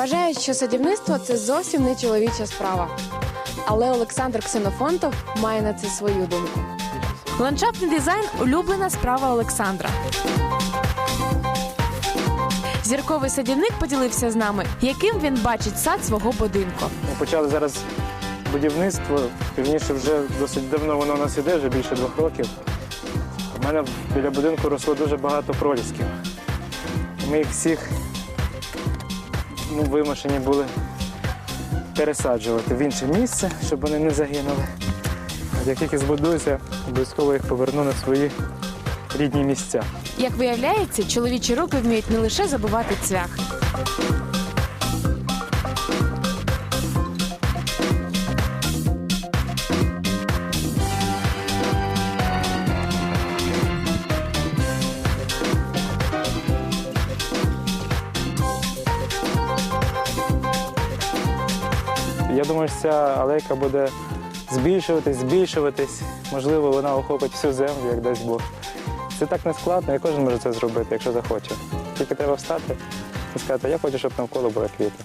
Вважають, що садівництво це зовсім не чоловіча справа. Але Олександр Ксенофонтов має на це свою думку. Ландшафтний дизайн улюблена справа Олександра. Зірковий садівник поділився з нами, яким він бачить сад свого будинку. Ми почали зараз будівництво. Півніше вже досить давно воно у нас іде, вже більше двох років. У мене біля будинку росло дуже багато пролісків. Ми їх всіх ну, вимушені були пересаджувати в інше місце, щоб вони не загинули. От як тільки збудуюся, обов'язково їх поверну на свої рідні місця. Як виявляється, чоловічі руки вміють не лише забувати цвях. Я думаю, що ця алейка буде збільшуватись, збільшуватись. Можливо, вона охопить всю землю, як дасть Бог. Це так не складно, і кожен може це зробити, якщо захоче. Тільки треба встати і сказати, я хочу, щоб навколо були квіти.